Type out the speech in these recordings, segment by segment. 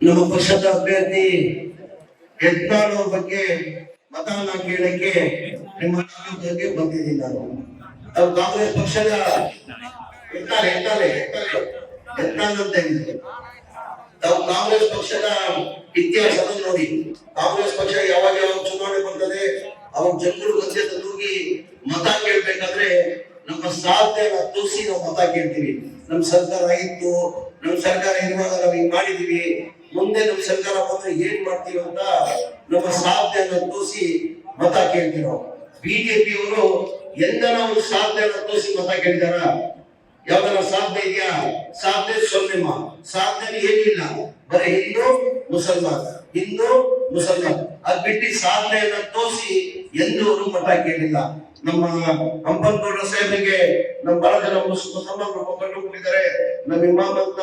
ನಮ್ಮ ಪಕ್ಷದ ಅಭ್ಯರ್ಥಿ ಯತ್ನಾಳ್ ಬಗ್ಗೆ ಮತವನ್ನ ಕೇಳಕ್ಕೆ ನಿಮ್ಮ ಬಗ್ಗೆ ಬಂದಿದ್ದೀನಿ ನಾನು ಅವ್ರು ಕಾಂಗ್ರೆಸ್ ಪಕ್ಷದ ಎತ್ತಾಳೆ ಎತ್ತಾಳೆ ಎತ್ತಾಳೆ ನಾವು ಕಾಂಗ್ರೆಸ್ ಪಕ್ಷದ ಇತಿಹಾಸವನ್ನು ನೋಡಿ. ಕಾಂಗ್ರೆಸ್ ಪಕ್ಷ ಯಾವಾಗ ಯಾವಾಗ ಚುನಾವಣೆ ಬರ್ತದೆ ಅವ್ರ ಜನರು ಗದ್ದೆ ತೂಗಿ ಮತ ಕೇಳ್ಬೇಕಾದ್ರೆ ನಮ್ಮ ಸಾಧ್ಯ ತೋರಿಸಿ ನಾವು ಮತ ಕೇಳ್ತೀವಿ. ನಮ್ಮ ಸರ್ಕಾರ ಇತ್ತು ನಮ್ ಸರ್ಕಾರ ಇರುವಾಗ ನಾವು ಹಿಂಗ್ ಮಾಡಿದೀವಿ. ಮುಂದೆ ನಮ್ಮ ಸರ್ಕಾರ ಬಂದ್ರೆ ಏನ್ ಮಾಡ್ತೀವಿ ಅಂತ ನಮ್ಮ ಸಾಧ್ಯನ ತೋರಿಸಿ ಮತ ಕೇಳ್ತೀವಿ ಬಿಜೆಪಿ ಅವರು ಎಂದನ ಒಂದು ಸಾಧ್ಯನ ತೋರಿಸಿ ಮತ ಕೇಳಿದಾರ? ಯಾವ್ದಾರ ಸಾಧ್ಯ ಇದೆಯಾ? ಸಾಧನೆ ಸೊನ್ನೆಮ್ಮ. ಸಾಧನೆ ಏನಿಲ್ಲ. ಬರೀ ಹಿಂದೂ, ಮುಸಲ್ಮಾನ್. ಹಿಂದೂ, ಮುಸಲ್ಮಾನ್. ಅದ್ ಬಿಟ್ಟು ಸಾಧ್ಯನ ತೋರಿಸಿ ಎಂದೂ ಅವರು ಮತ ಕೇಳಿಲ್ಲ. ನಮ್ಮ ಹಂಪನಗೌಡ ಸಾಹೇಬರಿಗೆ ನಮ್ಮ ಬಹಳ ಜನ ಮುಸ್- ಮುಸಲ್ಮಾನರು ಕೊಟ್ಟಿದ್ದಾರೆ ನಮ್ಮ ಇಮಾಮ್ ಅಂತ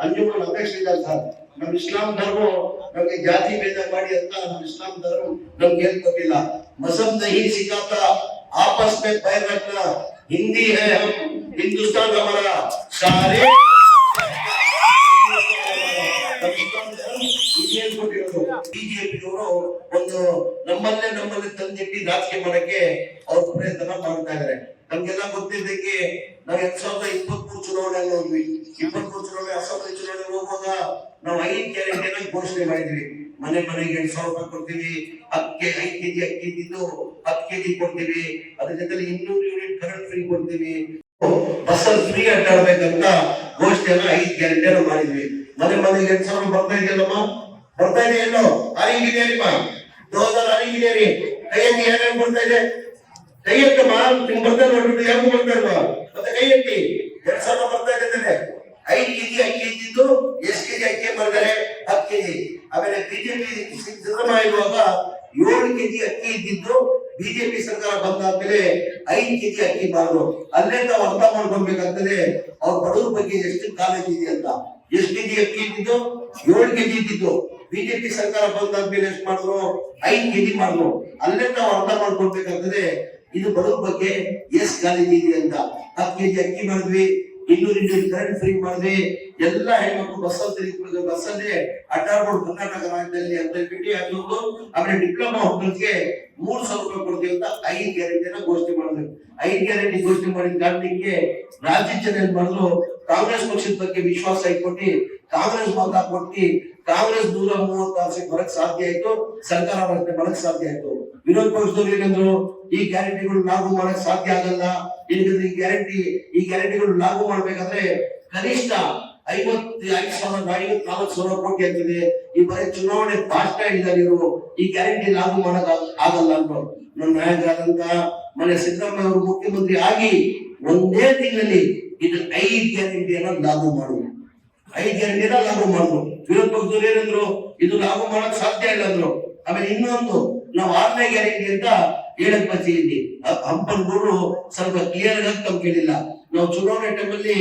ಅಂಜುಮನ್ ಅಧ್ಯಕ್ಷ ಇದ್ದಾರೆ ಸರ್. ನಮ್ಮ ಇಸ್ಲಾಂ ಧರ್ಮ ನಮ್ಗೆ ಜಾತಿ ಭೇದ ಮಾಡಿ ಅಂತ ನಮ್ಮ ಇಸ್ಲಾಂ ಧರ್ಮ ನಮ್ಗೆ ಹೇಳ್ಕೊಟ್ಟಿಲ್ಲ ಮಸಬ್ ನಹಿ ಸಿಖಾತಾ आपस में पैर रखना हिंदी है हम हिंदुस्तान हमारा सारे ಬಿಜೆಪಿಯವರು ಒಂದು ನಮ್ಮಲ್ಲೇ ನಮ್ಮಲ್ಲಿ ತಂದಿಟ್ಟಿ ರಾಜಕೀಯ ಮಾಡಕ್ಕೆ ಅವ್ರ ಪ್ರಯತ್ನ ಮಾಡ್ತಾ ಇದಾರೆ ನಮ್ಗೆಲ್ಲ ಗೊತ್ತಿದ್ದಕ್ಕೆ ನಾವು ಎರಡ್ ಸಾವಿರದ ಇಪ್ಪತ್ತ್ ಮೂರು ಚುನಾವಣೆ ಹೋದ್ವಿ ಇಪ್ಪತ್ತ್ ಮೂರು ಚುನಾವಣೆ ಅಸೆಂಬ್ಲಿ ಚುನಾವಣೆ ಹೋಗುವಾಗ ನಾವು ಐದು ಗ್ಯಾರಂಟಿನ ಘೋಷಣೆ ಮಾಡಿದ್ವಿ. ಮನೆ ಮನೆಗೆ ಎರಡ್ ಸಾವಿರ ರೂಪಾಯಿ ಕೊಡ್ತೀವಿ ಅಕ್ಕಿ ಐದು ಕೆಜಿ ಅಕ್ಕಿ ಇದ್ದಿದ್ದು ಹತ್ತು ಕೆಜಿ ಕೊಡ್ತೀವಿ. ಅದ್ರ ಜೊತೆ ಇನ್ನೂರು ಯೂನಿಟ್ ಕರೆಂಟ್ ಫ್ರೀ ಕೊಡ್ತೀವಿ. ಬಸ್ ಫ್ರೀ ಅಡ್ಡಾಡ್ಬೇಕಂತ ಘೋಷಣೆಯನ್ನ ಐದು ಗ್ಯಾರಂಟಿಯನ್ನು ಮಾಡಿದ್ವಿ. ಮನೆ ಮನೆಗೆ ಎರಡ್ ಸಾವಿರ ಬರ್ತಾ ಇದೆಯಲ್ಲಮ್ಮ? ಬರ್ತಾ ಇದೆ ಎಲ್ಲೋ ಅರಿಂಗಿದೆಯಾ ನಿಮ್ಮ? ಕೈ ಏನೇನು ಕೊಡ್ತಾ ಇದೆ? ಕೈ ಎತ್ತಮ್ಮ ನಿಮ್ ಬರ್ತಾ ನೋಡ್ಬಿಟ್ಟು ಯಾರು ಬರ್ತಾ ಇಲ್ವಾ ಮತ್ತೆ ಕೈ ಎತ್ತಿ ಎರಡ್ ಸಾವಿರ ಬರ್ತಾ ಇದೆ ತಾನೆ ಐದು ಕೆಜಿ ಅಕ್ಕಿ ಇದ್ದಿದ್ದು ಎಷ್ಟು ಕೆಜಿ ಅಕ್ಕಿ ಬರ್ತಾರೆ? ಹತ್ತು ಕೆಜಿ ಆಮೇಲೆ ಬಿಜೆಪಿ ಸಿದ್ದರಾಮಯ್ಯ ಇರುವಾಗ ಏಳು ಕೆಜಿ ಅಕ್ಕಿ ಇದ್ದಿದ್ದು ಬಿಜೆಪಿ ಸರ್ಕಾರ ಬಂದಾದ್ಮೇಲೆ ಐದು ಕೆಜಿ ಅಕ್ಕಿ ಬಾರದು ಅಲ್ಲೇ ನಾವು ಅರ್ಥ ಮಾಡ್ಕೊಳ್ಬೇಕಾಗ್ತದೆ, ಅವ್ರ ಬಡವ್ರ ಬಗ್ಗೆ ಎಷ್ಟು ಕಾಲೇಜ್ ಇದೆ ಅಂತ. ಎಷ್ಟು ಕೆಜಿ ಅಕ್ಕಿ ಇದ್ದಿದ್ದು ಏಳು ಕೆಜಿ ಇದ್ದಿದ್ದು. ಬಿಜೆಪಿ ಸರ್ಕಾರ ಬಂದಾದ್ಮೇಲೆ ಎಷ್ಟು ಮಾಡಿದ್ರು? ಐದು ಕೆಜಿ ಮಾಡಿದ್ರು ಅಲ್ಲೇ ನಾವು ಅರ್ಥ ಮಾಡ್ಕೊಳ್ಬೇಕಾಗ್ತದೆ ಇದು ಬಡವ್ರ ಬಗ್ಗೆ ಎಸ್ ಕಾಲೇಜ್ ಇದೆ ಅಂತ. ಹತ್ತು ಕೆಜಿ ಅಕ್ಕಿ ಮಾಡಿದ್ವಿ, ಇನ್ನೂರು ಇನ್ನೂರು ಕರೆಂಟ್ ಫ್ರೀ ಮಾಡಿದ್ವಿ. ಎಲ್ಲ ಹೆಣ್ಮಕ್ಳು ಬಸ್ಸಲ್ಲಿ ಬಸ್ಸಲ್ಲೇ ಅಡ್ಡಾಡ್ಬೋದು ಕರ್ನಾಟಕ ರಾಜ್ಯದಲ್ಲಿ ಅಂತ ಬಿಟ್ಟು ಅದೊಂದು ಆಮೇಲೆ ಡಿಪ್ಲೊಮಾ ಹೋಟೆಲ್ಸ್ಗೆ ಮೂರ್ ಸಾವಿರ ರೂಪಾಯಿ ಕೊಡ್ತೀವಿ ಅಂತ ಐದು ಗ್ಯಾರಂಟಿನ ಘೋಷಣೆ ಮಾಡಿದ್ರು. ಐದು ಗ್ಯಾರಂಟಿ ಘೋಷಣೆ ಮಾಡಿದ ಕಾರಣಕ್ಕೆ ರಾಜ್ಯ ಜನ ಕಾಂಗ್ರೆಸ್ ಪಕ್ಷದ ಬಗ್ಗೆ ವಿಶ್ವಾಸ ಇಟ್ಕೊಟ್ಟು, ಕಾಂಗ್ರೆಸ್ ಮತ ಕೊಟ್ಟು, ಕಾಂಗ್ರೆಸ್ ನೂರ ಮೂವತ್ತು ಆಸೆ ಬರಕ್ ಸಾಧ್ಯ ಆಯ್ತು, ಸರ್ಕಾರ ಬರಕ್ ಸಾಧ್ಯ ಆಯ್ತು. ವಿರೋಧ ಪಕ್ಷದವ್ರು ಏನಂದ್ರು, ಈ ಗ್ಯಾರಂಟಿಗಳು ಲಾಗು ಮಾಡಕ್ ಸಾಧ್ಯ ಆಗಲ್ಲ. ಏನಂದ್ರೆ ಈ ಗ್ಯಾರಂಟಿ, ಈ ಗ್ಯಾರಂಟಿಗಳು ಲಾಗು ಮಾಡ್ಬೇಕಾದ್ರೆ ಕನಿಷ್ಠ ಐವತ್ತು, ಐದು ಸಾವಿರ ಐವತ್ ನಾಲ್ಕು ಸಾವಿರ ಕೋಟಿ ಆಗ್ತದೆ. ಈ ಬರೀ ಚುನಾವಣೆ ಭಾಷಣ ಹೇಳಿದ್ದಾರೆ ಇವರು ಈ ಗ್ಯಾರಂಟಿ ಲಾಗು ಮಾಡಕ್ ಆಗ- ಆಗಲ್ಲ ಅಂತ ನನ್ನ ನಾಯಕರಾದಂತ ಮನೆ ಸಿದ್ದರಾಮಯ್ಯ ಅವರು ಮುಖ್ಯಮಂತ್ರಿ ಆಗಿ ಒಂದೇ ತಿಂಗಳಲ್ಲಿ ಇದು ಐದು ಗ್ಯಾರಂಟಿಯನ್ನ ಲಾಗು ಮಾಡು. ಐದು ಗ್ಯಾರಂಟಿನ ಲಾಗು ಮಾಡುದು ವಿರೋಧ ಪಕ್ಷದವ್ರು ಏನಂದ್ರು, ಇದು ಲಾಗು ಮಾಡಕ್ ಸಾಧ್ಯ ಇಲ್ಲ ಅಂದ್ರು. ಆಮೇಲೆ ಇನ್ನೊಂದು ನಾವು ಆರನೇ ಗ್ಯಾರಂಟಿ ಅಂತ ಹೇಳಕ್ ಬರ್ತೀವಿ ಗುರು ಸ್ವಲ್ಪ ಕ್ಲಿಯರ್ ಆಗಿ ತಾವು ಕೇಳಿಲ್ಲ. ನಾವು ಚುನಾವಣೆ ಟೈಮಲ್ಲಿ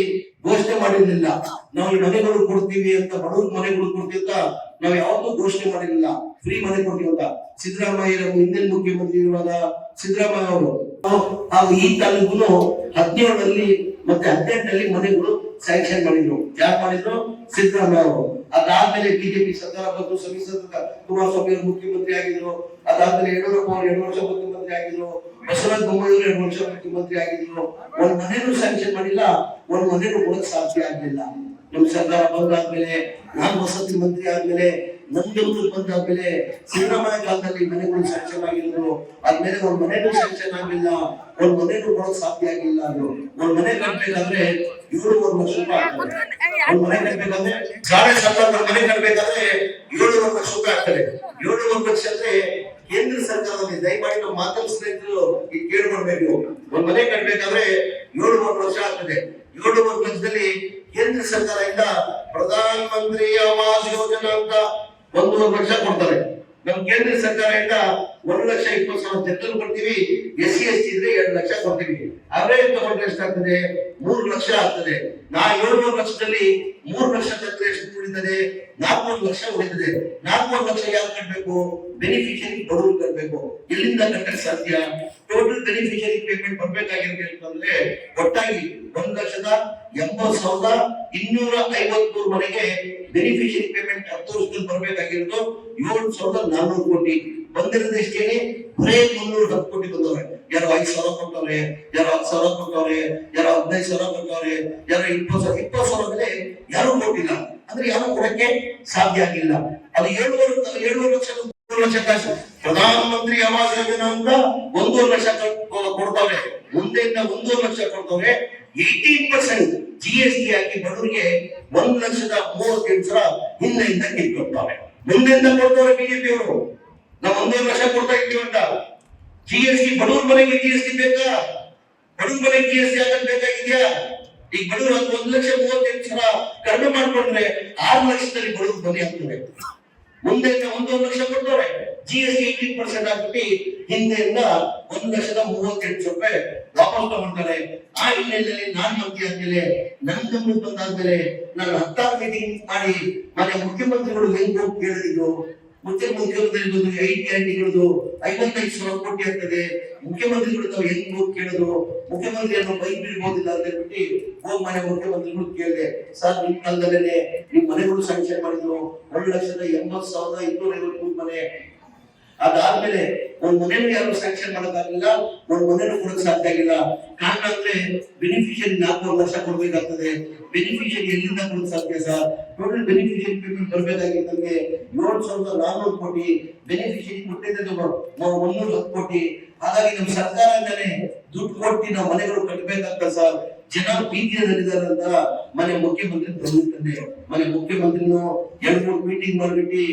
ಘೋಷಣೆ ಮಾಡಿರ್ಲಿಲ್ಲ. ನಾವು ಮನೆಗಳು ಕೊಡ್ತೀವಿ ಅಂತ, ಬಡವ್ರ ಮನೆಗಳು ಕೊಡ್ತೀವಿ ಅಂತ ನಾವು ಯಾವತ್ತೂ ಘೋಷಣೆ ಮಾಡಿರ್ಲಿಲ್ಲ. ಫ್ರೀ ಮನೆ ಕೊಡ್ತೀವಿ ಅಂತ. ಸಿದ್ದರಾಮಯ್ಯ ಹಿಂದಿನ ಮುಖ್ಯಮಂತ್ರಿ ಇರುವಾಗ ಸಿದ್ದರಾಮಯ್ಯ ಅವರು ಹಾಗೂ ಈ ತಾಲೂಕು ಹದಿನೇಳರಲ್ಲಿ ಮತ್ತೆ ಹದಿನೆಂಟರಲ್ಲಿ ಮನೆಗಳು ಸ್ಯಾಂಕ್ಷನ್ ಮಾಡಿದ್ರು. ಯಾಕೆ ಮಾಡಿದ್ರು? ಸಿದ್ದರಾಮಯ್ಯ ಅವರು. ಅದಾದ್ಮೇಲೆ ಬಿಜೆಪಿ ಸರ್ಕಾರ ಬಂದು ಸಮಿಶ್ರ ಕುಮಾರಸ್ವಾಮಿ ಅವರು ಮುಖ್ಯಮಂತ್ರಿ ಆಗಿದ್ರು. ಅದಾದ್ಮೇಲೆ ಯಡಿಯೂರಪ್ಪ ಅವರು ಎರಡು ವರ್ಷ ಮುಖ್ಯಮಂತ್ರಿ ಆಗಿದ್ರು. ಬಸವರಾಜ ಬೊಮ್ಮಾಯಿ ಅವರು ಎರಡು ವರ್ಷ ಮುಖ್ಯಮಂತ್ರಿ ಆಗಿದ್ರು. ಒಂದ್ ಮನೆನೂ ಸ್ಯಾಂಕ್ಷನ್ ಮಾಡಿಲ್ಲ, ಒಂದ್ ಮನೆನೂ ಕೊಡಕ್ ಸಾಧ್ಯ ಆಗ್ಲಿಲ್ಲ. ನಮ್ ಸರ್ಕಾರ ಬಂದಾದ್ಮೇಲೆ, ನಾನ್ ವಸತಿ ಮಂತ್ರಿ ಆದ್ಮೇಲೆ ನಂದೂರು ಬಂದಾದ್ಮೇಲೆ ಸಿದ್ದರಾಮಯ್ಯ ಕಾಲದಲ್ಲಿ ಮನೆಗಳು ಸ್ಯಾಂಕ್ಷನ್ ಆಗಿದ್ರು. ಆದ್ಮೇಲೆ ಒಂದ್ ಮನೆನೂ ಸ್ಯಾಂಕ್ಷನ್ ಆಗಿಲ್ಲ ಒಂದ್ ಮನೆನೂ ಕೊಡಕ್ ಸಾಧ್ಯ ಆಗಿಲ್ಲ ಅಂದ್ರು. ಒಂದ್ ಮನೆ ಕಟ್ಬೇಕಾದ್ರೆ ಆಗ್ತದೆ. ಒಂದ್ ಮನೆ ಕಟ್ಬೇಕಾದ್ರೆ ಸಾಡೆ ಮನೆ ಕಟ್ಬೇಕಾದ್ರೆ ಏಳುನೂರು ಲಕ್ಷ ರೂಪಾಯಿ ಆಗ್ತದೆ ಏಳುನೂರು ಲಕ್ಷ ಅಂದ್ರೆ ಕೇಂದ್ರ ಸರ್ಕಾರದಲ್ಲಿ ದಯಮಾಡಿ ನಾವು ಮಾಧ್ಯಮ ಸ್ನೇಹಿತರು ಕೇಳ್ಕೊಡ್ಬೇಕು ಒಂದ್ ಮನೆ ಕಟ್ಟಬೇಕಾದ್ರೆ ಏಳುನೂರು ಲಕ್ಷ ಆಗ್ತದೆ ಏಳುನೂರು ಲಕ್ಷದಲ್ಲಿ ಕೇಂದ್ರ ಸರ್ಕಾರದಿಂದ ಪ್ರಧಾನ ಮಂತ್ರಿ ಆವಾಸ್ ಯೋಜನಾ ಅಂತ ಒಂದೂವರೆ ಲಕ್ಷ ಕೊಡ್ತಾರೆ ನಮ್ ಕೇಂದ್ರ ಸರ್ಕಾರದಿಂದ ಒಂದು ಲಕ್ಷ ಇಪ್ಪತ್ತು ಸಾವಿರ ತೆತ್ತಲು ಕೊಡ್ತೀವಿ. ಎಸ್ ಸಿ ಎಸ್ ಟಿ ಇದ್ರೆ ಎರಡು ಲಕ್ಷ ಕೊಡ್ತೀವಿ. ಅವರೇಜ್ ತಗೊಂಡ್ರೆ ಎಷ್ಟಾಗ್ತದೆ? ಮೂರು ಲಕ್ಷ ಆಗ್ತದೆ. ನಾ ಏಳ್ನೂರು ಲಕ್ಷದಲ್ಲಿ ಮೂರು ಲಕ್ಷ ಚಕ್ರ ಎಷ್ಟು ಉಳಿತದೆ ನಾಲ್ಕೂರು ಲಕ್ಷ ಉಳಿತದೆ. ನಾಲ್ಕೂರು ಲಕ್ಷ ಯಾರು ಕಟ್ಟಬೇಕು ಬೆನಿಫಿಷಿಯರಿ ಬಡವರು ಕಟ್ಟಬೇಕು ಎಲ್ಲಿಂದ ಕಟ್ಟಕ್ಕೆ ಸಾಧ್ಯ? ಟೋಟಲ್ ಬೆನಿಫಿಷಿಯರಿ ಪೇಮೆಂಟ್ ಬರ್ಬೇಕಾಗಿರ್ಬೇಕು ಅಂತಂದ್ರೆ ಒಟ್ಟಾಗಿ ಒಂದು ಲಕ್ಷದ ಎಂಬತ್ ಸಾವಿರದ ಇನ್ನೂರ ಐವತ್ಮೂರು ಮನೆಗೆ ಬೆನಿಫಿಷರಿ ಪೇಮೆಂಟ್ ಹತ್ತು ವರ್ಷದಲ್ಲಿ ಬರ್ಬೇಕಾಗಿರೋದು ಏಳು ಸಾವಿರದ ನಾನ್ನೂರು ಕೋಟಿ. ಬಂದಿರೋದು ಎಷ್ಟೇನೆ ಬರೇ ಮುನ್ನೂರ ಹತ್ತು ಕೋಟಿ ಬಂದವ್ರೆ. ಯಾರೋ ಐದು ಸಾವಿರ ಕೊಟ್ಟವ್ರೆ? ಯಾರು ಹತ್ತು ಸಾವಿರ ಕೊಟ್ಟವ್ರೆ? ಯಾರು ಹದಿನೈದು ಸಾವಿರ ಕೊಟ್ಟವ್ರೆ? ಯಾರು ಇಪ್ಪತ್ತು ಸಾವಿರ ಇಪ್ಪತ್ತು ಸಾವಿರದಲ್ಲಿ ಯಾರು ಕೊಟ್ಟಿಲ್ಲ. ಅಂದ್ರೆ ಯಾರು ಕೊಡಕ್ಕೆ ಸಾಧ್ಯ ಆಗಿಲ್ಲ. ಅದು ಏಳುವರೆ ಏಳುವರೆ ಲಕ್ಷ ಲಕ್ಷ ಕಾಸು. ಪ್ರಧಾನಮಂತ್ರಿ ಆವಾಸ್ ಯೋಜನಾ ಅಂತ ಒಂದೂವರೆ ಲಕ್ಷ ಕೊ- ಕೊಡ್ತಾವ್ರೆ. ಮುಂದೆಯಿಂದ ಒಂದೂವರೆ lakh ಕೊಡ್ತಾವ್ರೆ. Eighteen percent G S T ಹಾಕಿ ಬಡವರಿಗೆ ಒಂದ್ ಲಕ್ಷದ ಮೂವತ್ತೆಂಟು ಸಾವಿರ ಹಿಂದೆಯಿಂದ ಕಿತ್ಕೊಡ್ತಾವೆ ಮುಂದೆಯಿಂದ ಕೊಡ್ತಾರೆ ಬಿಜೆಪಿ ಅವರು. ನಾವು ಒಂದೂವರೆ ಲಕ್ಷ ಕೊಡ್ತಾ ಇದ್ದೀವಿ ಅಂತ. ಜಿ ಎಸ್ ಟಿ ಬಡವ್ರ ಮನೆಗೆ ಜಿ ಎಸ್ ಟಿ ಬೇಕಾ? ಬಡವ್ರ ಮನೆಗೆ ಜಿ ಎಸ್ ಟಿ ಬೇಕಾಗಿದ್ಯಾ? ಈಗ ಬಡವರು ಅದು ಒಂದ್ ಲಕ್ಷ ಮೂವತ್ತೆಂಟು ಸಾವಿರ ಕಡಿಮೆ ಮಾಡ್ಕೊಂಡ್ರೆ ಆರು ಲಕ್ಷದಲ್ಲಿ ಬಡವ್ರ ಮನೆ ಆಗ್ತದೆ. ಮುಂದೆ ಒಂದೊಂದು ಲಕ್ಷ ಕೊಡ್ತಾರೆ. G S T eighteen percent ಹಾಕ್ಬಿಟ್ಟು ಹಿಂದೆಯಿಂದ ಒಂದ್ ಲಕ್ಷದ ಮೂವತ್ತೆಂಟು ರೂಪಾಯಿ ವಾಪಸ್ ತಗೊಂಡ್ತಾರೆ. ಆ ಹಿನ್ನೆಲೆಯಲ್ಲಿ ನಾನ್ ಮಂತ್ರಿ ಆದ್ಮೇಲೆ, ನನ್ ತಮ್ಮ ಬಂದಾದ್ಮೇಲೆ ನಾನು ಹತ್ತಾರು ಮೀಟಿಂಗ್ ಮಾಡಿ ಮನೆ ಮುಖ್ಯಮಂತ್ರಿಗಳು ಹೋಗಿ ಕೇಳಿದ್ರು? ಮುಖ್ಯಮಂತ್ರಿಗಳು ಬಂದು ಐದು ಗ್ಯಾರಂಟಿಗಳದು ಐವತ್ತೈದು ಸಾವಿರ ಕೋಟಿ ಆಗ್ತದೆ. ಮುಖ್ಯಮಂತ್ರಿಗಳು ತಾವು ಹೆಂಗ್ ಹೋಗಿ ಮುಖ್ಯಮಂತ್ರಿ ಅನ್ನೋ ಬೈಕ್ ಬಿಡ್ಬೋದಿಲ್ಲ ಅಂತ ಹೇಳ್ಬಿಟ್ಟು ಹೋಗ್ ಮನೆ ಮುಖ್ಯಮಂತ್ರಿಗಳು ಕೇಳಿದೆ. ಸರ್, ನಿಮ್ ಕಾಲದಲ್ಲೇ ನಿಮ್ ಮನೆಗಳು ಸ್ಯಾಂಕ್ಷನ್ ಮಾಡಿದ್ರು. ಒಂದು ಲಕ್ಷದ ಎಂಬತ್ತು ಸಾವಿರದ ಇನ್ನೂರ ಐವತ್ತು ಮನೆ ಅದಾದ್ಮೇಲೆ ಒಂದ್ ಮನೇಲಿ ಯಾರು ಸ್ಯಾಂಕ್ಷನ್ ಮಾಡೋದಾಗಿಲ್ಲ ಒಂದ್ ಮನೇನು ಕೊಡಕ್ ಸಾಧ್ಯ ಆಗಿಲ್ಲ. ಕಾರಣ ಅಂದ್ರೆ ಬೆನಿಫಿಷಿಯರಿ ನಾಲ್ಕೂವರೆ ಲಕ್ಷ ಕೊಡ್ಬೇಕಾಗ್ತದೆ. ಬೆನಿಫಿಷಿಯರಿ ಎಲ್ಲಿಂದ ಕೊಡಕ್ ಸಾಧ್ಯ ಸರ್? ಟೋಟಲ್ ಬೆನಿಫಿಷಿಯರಿ ಪೇಮೆಂಟ್ ನಮಗೆ ಏಳು ಸಾವಿರದ ನಾನ್ನೂರು ಕೋಟಿ. ಬೆನಿಫಿಷಿಯರಿ ಕೊಟ್ಟಿದ್ದು ಮುನ್ನೂರ ಹತ್ತು ಕೋಟಿ. ಹಾಗಾಗಿ ನಮ್ಮ ಸರ್ಕಾರದಿಂದಲೇ ದುಡ್ಡು ಕೊಟ್ಟು ನಾವು ಮನೆಗಳು ಕಟ್ಟಬೇಕಾಗ್ತದೆ ಸರ್. ಜನ ಬೀದಿಯಲ್ಲಿದ್ದಾರೆ ಮನೆ ಮುಖ್ಯಮಂತ್ರಿ ತಂದಿರ್ತಾನೆ ಮನೆ ಮುಖ್ಯಮಂತ್ರಿನು ಎರಡು ಮೂರು ಮೀಟಿಂಗ್ ಮಾಡ್ಬಿಟ್ಟು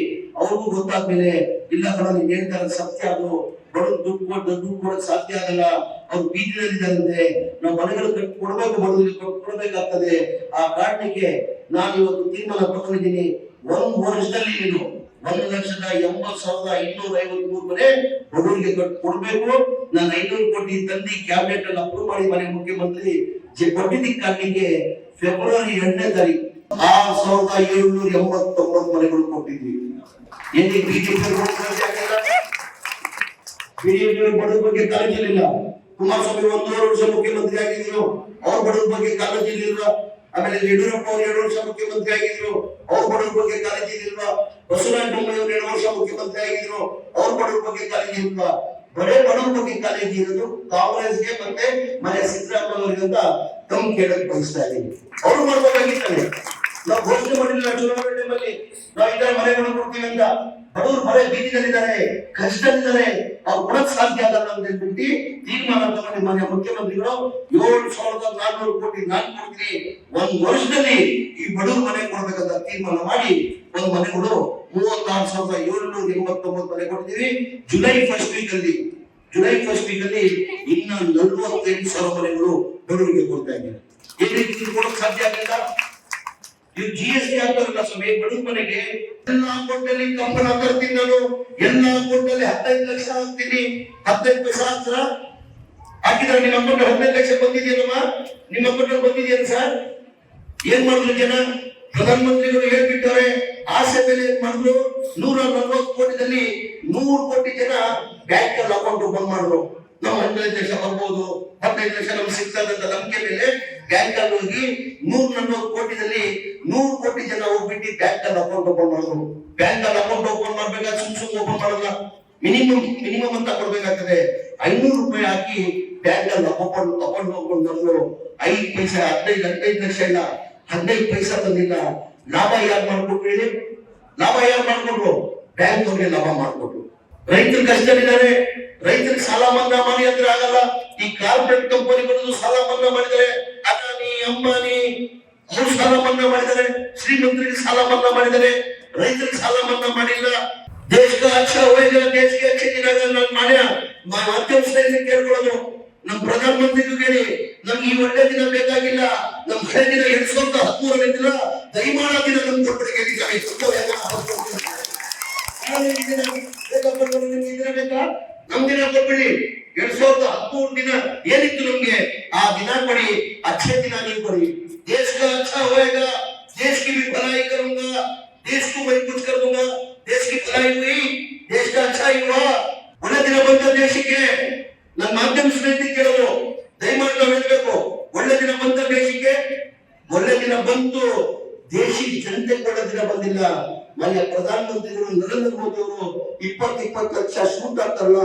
ಅವ್ರಿಗೂ ಗೊತ್ತಾದ್ಮೇಲೆ, ಇಲ್ಲ ಕಣ, ನೀನ್ ಹೇಳ್ತಾರ ಸತ್ಯ ಅದು. ಬಡವ್ರು ದುಡ್ಡು ಕೊಟ್ಟು, ದುಡ್ಡು ಕೊಡಕ್ ಸಾಧ್ಯ ಆಗಲ್ಲ. ಅವ್ರು ಬೀದಿಯಲ್ಲಿದ್ದಾರಂತೆ ನಾವು ಮನೆಗಳು ಕಟ್ಟಿ ಕೊಡ್ಬೇಕು, ಬಡವರಿಗೆ ಕೊಡ್ಬೇಕಾಗ್ತದೆ. ಆ ಕಾರಣಕ್ಕೆ ನಾನು ಇವತ್ತು ತೀರ್ಮಾನ ತಗೊಂಡಿದ್ದೀನಿ. ಒಂದ್ ವರ್ಷದಲ್ಲಿ ನೀನು ಒಂದು ಲಕ್ಷದ ಎಂಬತ್ ಸಾವಿರದ ಐನೂರ ಐವತ್ ಮೂರು ಮನೆ ಬಡವರಿಗೆ ಕೊಡ್ಬೇಕು. ನಾನು ಐನೂರು ಕೋಟಿ ತಂದಿ ಕ್ಯಾಬಿನೆಟ್ ಅಲ್ಲಿ ಅಪ್ರೂವ್ ಮಾಡಿ ಮನೆ ಮುಖ್ಯಮಂತ್ರಿ. ಜೆ- ಕೊಟ್ಟಿದ್ದಕ್ಕೆ ಕಾರಣಕ್ಕೆ ಫೆಬ್ರವರಿ ಎರಡನೇ ತಾರೀಕು ಆರು ಸಾವಿರದ ಏಳ್ನೂರ ಎಂಬತ್ತೊಂಬತ್ತು ಮನೆಗಳು ಕೊಟ್ಟಿದ್ವಿ. ಎಲ್ಲಿ ಬಿಜೆಪಿ ಬಿಜೆಪಿ ಬಡವ್ರ ಬಗ್ಗೆ ಕಾಳಜಿ ಇರಲಿಲ್ಲ. ಕುಮಾರಸ್ವಾಮಿ ಒಂದೂವರೆ ವರ್ಷ ಮುಖ್ಯಮಂತ್ರಿ ಆಗಿದ್ರು. ಅವ್ರ ಬಡವ್ರ ಬಗ್ಗೆ ಕಾಳಜಿ ಇರಲಿಲ್ಲ. ಆಮೇಲೆ ಯಡಿಯೂರಪ್ಪ ಅವರು ಎರಡು ವರ್ಷ ಮುಖ್ಯಮಂತ್ರಿ ಆಗಿದ್ರು. ಅವ್ರ ಬಡವ್ರ ಬಗ್ಗೆ ಕಾಳಜಿ ಇರಲಿಲ್ಲ. ಬಸವರಾಜ ಬೊಮ್ಮಾಯಿ ಅವರು ಎರಡು ವರ್ಷ ಮುಖ್ಯಮಂತ್ರಿ ಆಗಿದ್ರು. ಅವ್ರ ಬಡವ್ರ ಬಗ್ಗೆ ಕಾಳಜಿ ಇಲ್ವಾ ಬಡೇ ಬಡವರ ಕಾಲೇಜ್ ಇರೋದು, ಕಾಂಗ್ರೆಸ್ಗೆ ಮತ್ತೆ ಮನೆ ಸಿದ್ದರಾಮಯ್ಯ ಅವರಿಗೆ ಅಂತ ತಮ್ ಕೇಳಕ್ ಬಯಸ್ತಾ ಇದ್ದೀನಿ. ಅವ್ರು ಮಾಡ್ಕೋಬೇಕಿತ್ತಾನೆ ನಾವು ಘೋಷಣೆ ಮಾಡಿಲ್ಲ ಚುನಾವಣೆ ಟೈಮಲ್ಲಿ. ನಾವು ಇತರ ಮನೆಗಳು ಕೊಡ್ತೀವಿ ಅಂತ. ಬಡವರು ಮನೆ ಬೀದಿಗಳಿದ್ದಾರೆ ಕಷ್ಟದಲ್ಲಿದ್ದಾರೆ. ಅವ್ರು ಕೊಡಕ್ ಸಾಧ್ಯ ಆಗಲ್ಲ ಅಂತ ಹೇಳ್ಬಿಟ್ಟು ತೀರ್ಮಾನ ತಗೊಂಡು ಮನೆ ಮುಖ್ಯಮಂತ್ರಿಗಳು ಏಳು ಸಾವಿರದ ನಾನ್ನೂರು ಕೋಟಿ ನಾನು ಕೊಡ್ತೀನಿ. ಒಂದ್ ವರ್ಷದಲ್ಲಿ ಈ ಬಡವ್ರ ಮನೆ ಕೊಡ್ಬೇಕಂತ ತೀರ್ಮಾನ ಮಾಡಿ ಒಂದ್ ಮನೆಗಳು ಮೂವತ್ತಾರು ಸಾವಿರದ ಏಳ್ನೂರ ಎಂಬತ್ತೊಂಬತ್ತು ಮನೆ ಕೊಡ್ತೀವಿ ಜುಲೈ ಫಸ್ಟ್ ವೀಕ್ ಅಲ್ಲಿ, ಜುಲೈ ಫಸ್ಟ್ ವೀಕ್ ಅಲ್ಲಿ ಇನ್ನ ನಲ್ವತ್ತೆಂಟು ಸಾವಿರ ಮನೆಗಳು ಬಡವರಿಗೆ ಕೊಡ್ತಾ ಇದ್ದಾರೆ. ಏನ್ ರೀತಿ ಕೊಡಕ್ ಸಾಧ್ಯ ಆಗಿಲ್ಲ ಇದು ಜಿ ಎಸ್ ಟಿ ಆಗ್ತಾರಲ್ಲ ಸ್ವಾಮಿ, ಬಡವ್ರ ಮನೆಗೆ ಎಲ್ಲ ಅಕೌಂಟಲ್ಲಿ ಕಂಬಳ ತರ್ತೀನಿ ನಾನು. ಎಲ್ಲ ಅಕೌಂಟಲ್ಲಿ ಹದಿನೈದು ಲಕ್ಷ ಹಾಕ್ತೀನಿ. ಹದಿನೈದು ಲಕ್ಷ ಹಾಕ್ತಾರ? ಹಾಕಿದ್ರೆ ನಿಮ್ಮ ಅಕೌಂಟ್ ಹದಿನೈದು ಲಕ್ಷ ಬಂದಿದೆಯಲ್ಲಮ್ಮ ನಿಮ್ಮ ಅಕೌಂಟ್ ಬಂದಿದೆಯಲ್ಲ ಸರ್? ಏನ್ ಮಾಡಿದ್ರು ಜನ? ಪ್ರಧಾನಮಂತ್ರಿಗಳು ಹೇಳ್ಬಿಟ್ಟವ್ರೆ ಆಸೆ ಮೇಲೆ ಏನ್ ಮಾಡಿದ್ರು? ನೂರ ನಲ್ವತ್ತು ಕೋಟಿದಲ್ಲಿ ನೂರು ಕೋಟಿ ಜನ ಬ್ಯಾಂಕ್ ಅಕೌಂಟ್ ಓಪನ್ ಮಾಡಿದ್ರು. ನಾವು ಹದಿನೈದು ಲಕ್ಷ ಬರ್ಬೋದು. ಹದಿನೈದು ಲಕ್ಷ ನಮ್ಗೆ ಸಿಗ್ತದೆ ಅಂತ ನಂಬಿಕೆ ಮೇಲೆ ಬ್ಯಾಂಕ್ ಅಲ್ಲಿ ಹೋಗಿ ನೂರ ನಲ್ವತ್ತು ಕೋಟಿದಲ್ಲಿ ನೂರು ಕೋಟಿ ಜನ ಹೋಗ್ಬಿಟ್ಟು ಬ್ಯಾಂಕ್ ಅಲ್ಲಿ ಅಕೌಂಟ್ ಓಪನ್ ಮಾಡಿದ್ರು. ಬ್ಯಾಂಕ್ ಅಲ್ಲಿ ಅಕೌಂಟ್ ಓಪನ್ ಮಾಡ್ಬೇಕಾದ್ರೆ ಸುಮ್ ಸುಮ್ ಓಪನ್ ಮಾಡಲ್ಲ. ಮಿನಿಮಮ್ ಮಿನಿಮಮ್ ಅಂತ ಕೊಡ್ಬೇಕಾಗ್ತದೆ. ಐನೂರು ರೂಪಾಯಿ ಹಾಕಿ ಬ್ಯಾಂಕ್ ಅಲ್ಲಿ ಅಕೌಂಟ್ ಅಕೌಂಟ್ ಓಪನ್ ಮಾಡಿದ್ರು. ಐದು ಪೈಸೆ, ಹದಿನೈದು ಹದಿನೈದು ಲಕ್ಷ ಇಲ್ಲ. ಹದಿನೈದು ಪೈಸಾ ಬಂದಿಲ್ಲ. ಲಾಭ ಯಾರು ಮಾಡ್ಕೊಟ್ರು ಹೇಳಿ? ಲಾಭ ಯಾರು ಮಾಡ್ಕೊಟ್ರು? ಬ್ಯಾಂಕ್ ಅವ್ರಿಗೆ ಲಾಭ ಮಾಡ್ಕೊಟ್ರು. ರೈತರು ಕಷ್ಟದಲ್ಲಿದ್ದಾರೆ. ರೈತರಿಗೆ ಸಾಲ ಮನ್ನಾ ಮಾಡಿ ಅಂದ್ರೆ ಆಗಲ್ಲ. ಈ ಕಾರ್ಪೊರೇಟ್ ಕಂಪನಿಗಳು ಸಾಲ ಮನ್ನಾ ಮಾಡಿದರೆ ಅದಾನಿ, ಅಂಬಾನಿ, ಅವರು ಸಾಲ ಮನ್ನಾ ಮಾಡಿದ್ದಾರೆ. ಶ್ರೀಮಂತರಿಗೆ ಸಾಲ ಮನ್ನಾ ಮಾಡಿದ್ದಾರೆ. ರೈತರಿಗೆ ಸಾಲ ಮನ್ನಾ ಮಾಡಿಲ್ಲ. ದೇಶದ ಅಕ್ಷ ಹೋಗಿಲ್ಲ ದೇಶಕ್ಕೆ ಅಕ್ಷ ನಾನು ಮಾಡ್ಯ? ಸ್ನೇಹಿತರು ಕೇಳ್ಕೊಳ್ಳೋದು. ನಮ್ಮ ಪ್ರಧಾನಮಂತ್ರಿಗೂ ಹೇಳಿ ನಮ್ಗೆ ಈ ಒಳ್ಳೆ ದಿನ ಬೇಕಾಗಿಲ್ಲ ನಮ್ ಹಳೆ ದಿನ ಎರಡ್ ಸಾವಿರದ ಹದಿಮೂರನೇ ದಿನ ದಯಮಾಡ ದಿನ ನಮ್ಗೆ ಕೊಟ್ಟರೆ ಕೇಳಿದ್ದಾರೆ ನಮ್ ದಿನ ಕೊಟ್ಬಿಡಿ ಎರಡ್ ಸಾವಿರದ ಹದಿಮೂರು ದಿನ ಏನಿತ್ತು ನಮ್ಗೆ ಆ आ दिना पड़ी अच्छे दिन आनी पड़ी देश का अच्छा होएगा देश की भी भलाई करूंगा देश को मैं कुछ कर दूंगा देश की भलाई हुई देश का अच्छा ही हुआ ಒಳ್ಳೆ ದಿನ ಬಂದ ದೇಶಕ್ಕೆ ನನ್ನ ಮಾಧ್ಯಮ ಸ್ನೇಹಿತರು ಕೇಳೋದು, ದಯಮಾಡಿ ನಾವು ಹೇಳ್ಬೇಕು, ಒಳ್ಳೆ ದಿನ ಬಂತ ದೇಶಕ್ಕೆ, ಒಳ್ಳೆ ದಿನ ಬಂತು, ದೇಶಿ ಜನತೆ ಕೂಡ ದಿನ ಬಂದಿಲ್ಲ. ಮಾನ್ಯ ಪ್ರಧಾನಮಂತ್ರಿಗಳು ನರೇಂದ್ರ ಮೋದಿ ಅವರು ಇಪ್ಪತ್ತು ಇಪ್ಪತ್ತು ಲಕ್ಷ ಸೂಟ್ ಆಗ್ತಾರಲ್ಲ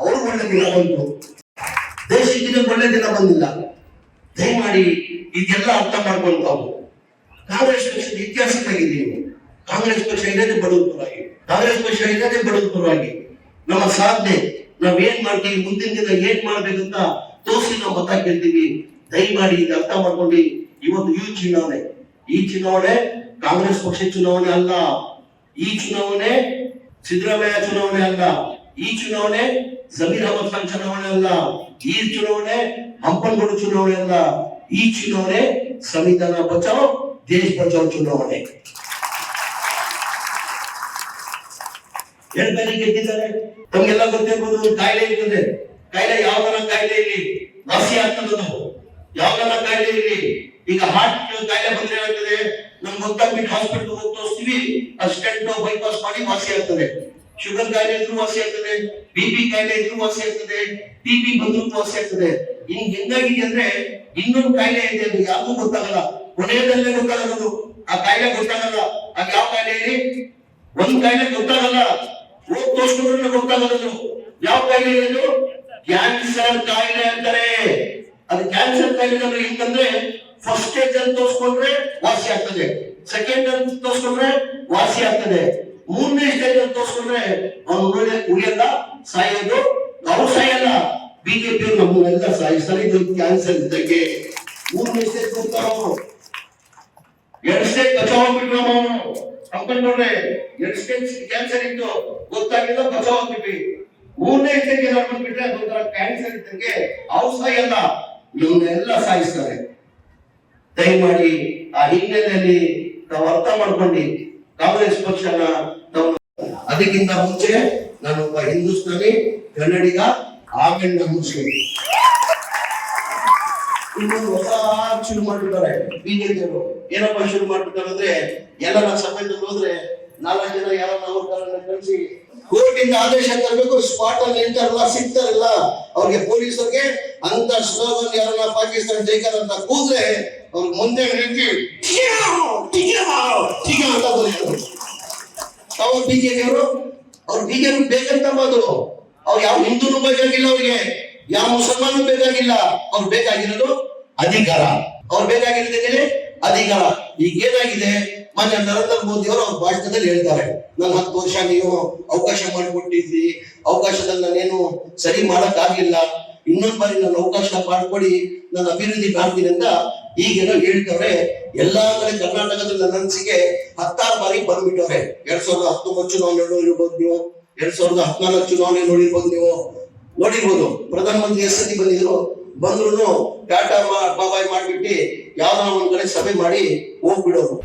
ಅವ್ರು ಒಳ್ಳೆ ದಿನ ಬಂತು. ದೇಶಕ್ಕೆ ದಿನ ಒಳ್ಳೆ ದಿನ ಬಂದಿಲ್ಲ. ದಯಮಾಡಿ ಇದೆಲ್ಲ ಅರ್ಥ ಮಾಡ್ಕೊಂಡು ನಾವು ಕಾಂಗ್ರೆಸ್ ಪಕ್ಷದ ಇತಿಹಾಸ ತೆಗೆದೀವಿ ಕಾಂಗ್ರೆಸ್ ಪಕ್ಷ ಇರೋದೇ ಬಡವರ ಪರವಾಗಿ, ಕಾಂಗ್ರೆಸ್ ಪಕ್ಷ ಇರೋದೇ ಬಡವರ ಪರವಾಗಿ. ನಮ್ಮ ಸಾಧನೆ ನಾವ್ ಏನ್ ಮಾಡ್ತೀವಿ? ಮುಂದಿನ ದಿನ ಏನ್ ಮಾಡ್ಬೇಕಂತ ತೋರಿಸಿ ನಾವು ಮತ ಕೇಳ್ತೀವಿ. ದಯಮಾಡಿ ಇದು ಅರ್ಥ ಮಾಡ್ಕೊಂಡು ಇವತ್ತು ಈ ಚುನಾವಣೆ. ಈ ಚುನಾವಣೆ ಕಾಂಗ್ರೆಸ್ ಪಕ್ಷ ಚುನಾವಣೆ ಅಲ್ಲ. ಈ ಚುನಾವಣೆ ಸಿದ್ದರಾಮಯ್ಯ ಚುನಾವಣೆ ಅಲ್ಲ. ಈ ಚುನಾವಣೆ ಜಮೀರ್ ಅಹಮದ್ ಖಾನ್ ಚುನಾವಣೆ ಅಲ್ಲ. ಈ ಚುನಾವಣೆ ಹಂಪನಗೌಡ ಚುನಾವಣೆ ಅಲ್ಲ. ಈ ಚುನಾವಣೆ ಸಂವಿಧಾನ ಬಚಾವ್, ದೇಶ ಬಚಾವ್ ಚುನಾವಣೆ. ಎರಡು ಕೆಟ್ಟಿದ್ದಾರೆ ತಮ್ಗೆಲ್ಲ ಗೊತ್ತಿರ್ಬೋದು ಕಾಯಿಲೆ ಇರ್ತದೆ ಕಾಯಿಲೆ ಯಾವ್ದನ ಕಾಯಿಲೆ ಇಲ್ಲಿ? ವಾಸಿ ಆಗ್ತದೆ ಯಾವ್ದನ ಕಾಯಿಲೆ ಇಲ್ಲಿ? ಈಗ ಹಾರ್ಟ್ ಕಾಯಿಲೆ ಬಂದ್ರೆ ಏನಾಗ್ತದೆ? ನಮ್ ಗೊತ್ತಾಗ್ಬಿಟ್ಟು ಹಾಸ್ಪಿಟಲ್ ಹೋಗಿ ತೋರಿಸ್ತೀವಿ ಸ್ಟೆಂಟ್ ಬೈಪಾಸ್ ಮಾಡಿ ವಾಸಿ ಆಗ್ತದೆ. ಶುಗರ್ ಕಾಯಿಲೆ ಇದ್ರೂ ವಾಸಿ ಆಗ್ತದೆ. ಬಿ ಪಿ ಕಾಯಿಲೆ ಇದ್ರೂ ವಾಸಿ ಆಗ್ತದೆ. ಟಿ ಬಿ ಬಂದ್ರೂ ವಾಸಿ ಆಗ್ತದೆ. ಹಿಂಗ್ ಹೆಂಗಾಗಿದೆ ಅಂದ್ರೆ ಇನ್ನೊಂದು ಕಾಯಿಲೆ ಇದೆ ಅದು ಯಾರಿಗೂ ಗೊತ್ತಾಗಲ್ಲ. ಕೊನೆಯದಲ್ಲೇ ಗೊತ್ತಾಗಲ್ಲ ಆ ಕಾಯಿಲೆ ಗೊತ್ತಾಗಲ್ಲ. ಅದು ಯಾವ ಕಾಯಿಲೆ ಒಂದ್ ಕಾಯಿಲೆ ಗೊತ್ತಾಗಲ್ಲ. ಹೋಗ್ ತೋರ್ಸ್ಕೊಂಡ್ರೆ ಯಾವ ಕಾಯಿಲೆ ಇದು ಕ್ಯಾನ್ಸರ್ ಕಾಯಿಲೆ ಅಂತಾರೆ ಅದು ಕ್ಯಾನ್ಸರ್ ಕಾಯಿಲೆ ಅಂದ್ರೆ ಹೆಂಗಂದ್ರೆ ಫಸ್ಟ್ ಸ್ಟೇಜ್ ಅಲ್ಲಿ ತೋರಿಸ್ಕೊಂಡ್ರೆ ವಾಸಿ ಆಗ್ತದೆ ಸೆಕೆಂಡ್ ಅಲ್ಲಿ ತೋರಿಸ್ಕೊಂಡ್ರೆ ವಾಸಿ ಆಗ್ತದೆ ಮೂರನೇ ಸ್ಟೇಜ್ ಅಲ್ಲಿ ತೋರಿಸ್ಕೊಂಡ್ರೆ ಅವ್ನು ಉಳಿಯ ಉಳಿಯಲ್ಲ ಸಾಯೋದು ಅವ್ರು ಸಾಯಲ್ಲ ಬಿಜೆಪಿ ನಮ್ಮನ್ನೆಲ್ಲ ಸಾಯಿಸ್ತಾರೆ ಇದು ಕ್ಯಾನ್ಸರ್ ಇದ್ದಕ್ಕೆ ಮೂರನೇ ಸ್ಟೇಜ್ ಕೊಡ್ತಾರ ಅವರು ಎರಡು ಸ್ಟೇಜ್ ಬಚಾವ್ ಆಗ್ಬಿಟ್ರು ನಾವು ಎರಡ್ ಕ್ಯಾನ್ಸರ್ ಇತ್ತು. ಗೊತ್ತಾಗಿಲ್ಲ, ಬಚಾವ್ ಆಗ್ಬಿಟ್ವಿ. ಮೂರನೇ ಸ್ಟೇಜ್ ಏನಾದ್ರು ಬಂದ್ಬಿಟ್ರೆ ಅದೊಂಥರ ಕ್ಯಾನ್ಸರ್ ಅವ್ರು ಎಲ್ಲ ಇವನ್ನೆಲ್ಲ ಸಾಯಿಸ್ತಾರೆ. ದಯಮಾಡಿ ಆ ಹಿನ್ನೆಲೆಯಲ್ಲಿ ತಾವು ಅರ್ಥ ಮಾಡ್ಕೊಂಡು ಕಾಂಗ್ರೆಸ್ ಪಕ್ಷನ ತಾವು ಅದಕ್ಕಿಂತ ಮುಂಚೆ ನಾನು ಒಬ್ಬ ಹಿಂದೂಸ್ತಾನಿ, ಕನ್ನಡಿಗ, ಆಮೇಲೆ ಮುಸ್ಲಿಂ. ಇನ್ನೊಂದು ಹೊಸ ಶುರು ಮಾಡಿದ್ದಾರೆ ಬಿಜೆಪಿ ಅವರು ಏನಪ್ಪ ಶುರು ಮಾಡ್ಬಿಟ್ಟಾರೆ ಅಂದ್ರೆ ಎಲ್ಲರ ಸಭೆಯಲ್ಲಿ ಹೋದ್ರೆ ನಾಲ್ಕು ಜನ ಯಾರನ್ನ ಅವ್ರನ್ನ ಕಳಿಸಿ ಕೋರ್ಟಿಂದ ಆದೇಶ ತರಬೇಕು ಸ್ಪಾಟ್ ಅಲ್ಲಿ ನಿಂತಾರಲ್ಲ ಸಿಗ್ತಾರಲ್ಲ. ಅವ್ರಿಗೆ ಪೊಲೀಸರಿಗೆ ಅಂತ ಸ್ಲೋಗನ್ ಯಾರನ್ನ ಪಾಕಿಸ್ತಾನ ಜೈಕಾರ ಅಂತ ಕೂದ್ರೆ ಅವ್ರ ಮುಂದೆ ಅಂತ ಬರೀತಾರೆ. ಅವ್ರು ಬಿಜೆಪಿ ಅವರು ಅವ್ರು ಬಿಜೆಪಿ ಬೇಕಂತ ಮಾತು ಅವ್ರು ಯಾವ ಹಿಂದೂನು ಬೇಕಾಗಿಲ್ಲ ಅವ್ರಿಗೆ. ಯಾವ ಮುಸಲ್ಮಾನ ಬೇಕಾಗಿಲ್ಲ. ಅವ್ರು ಬೇಕಾಗಿರೋದು ಅಧಿಕಾರ. ಅವ್ರು ಬೇಕಾಗಿರೋದೇನೆ ಅಧಿಕಾರ. ಈಗ ಏನಾಗಿದೆ ಮಾನ್ಯ ನರೇಂದ್ರ ಮೋದಿ ಅವರು ಅವ್ರ ಭಾಷಣದಲ್ಲಿ ಹೇಳ್ತಾರೆ. ನನ್ನ ಹತ್ತು ವರ್ಷ ನೀವು ಅವಕಾಶ ಮಾಡಿಕೊಟ್ಟಿದ್ರಿ. ಅವಕಾಶದಲ್ಲಿ ನಾನೇನು ಸರಿ ಮಾಡಕ್ ಆಗಿಲ್ಲ ಇನ್ನೊಂದ್ ಬಾರಿ ನಾನು ಅವಕಾಶ ಮಾಡಿಕೊಡಿ. ನನ್ನ ಅಭಿವೃದ್ಧಿ ಮಾಡ್ತೀನಿ ಅಂತ ಈಗೇನೋ ಹೇಳ್ತವ್ರೆ. ಎಲ್ಲಾ ಕಡೆ ಕರ್ನಾಟಕದಲ್ಲಿ ನನ್ನ ಅನ್ಸಿಕೆ ಹತ್ತಾರು ಬಾರಿ ಬಂದ್ಬಿಟ್ಟವ್ರೆ. ಎರಡ್ ಸಾವಿರದ ಹತ್ತೊಂಬತ್ತು ಚುನಾವಣೆ ನೋಡಿರ್ಬೋದು ನೀವು. ಎರಡ್ ಸಾವಿರದ ಹದಿನಾಲ್ಕು ಚುನಾವಣೆ ನೋಡಿರ್ಬೋದು ನೀವು. ನೋಡಿರ್ಬೋದು. ಪ್ರಧಾನಮಂತ್ರಿ ಎಷ್ಟು ಸತಿ ಬಂದಿದ್ರು? ಬಂದ್ರು ಟಾಟಾ ಬಾಬಾಯ್ ಮಾಡ್ಬಿಟ್ಟು ಯಾವ್ದೋ ಒಂದ್ ಕಡೆ ಸಭೆ ಮಾಡಿ ಹೋಗ್ಬಿಡೋರು.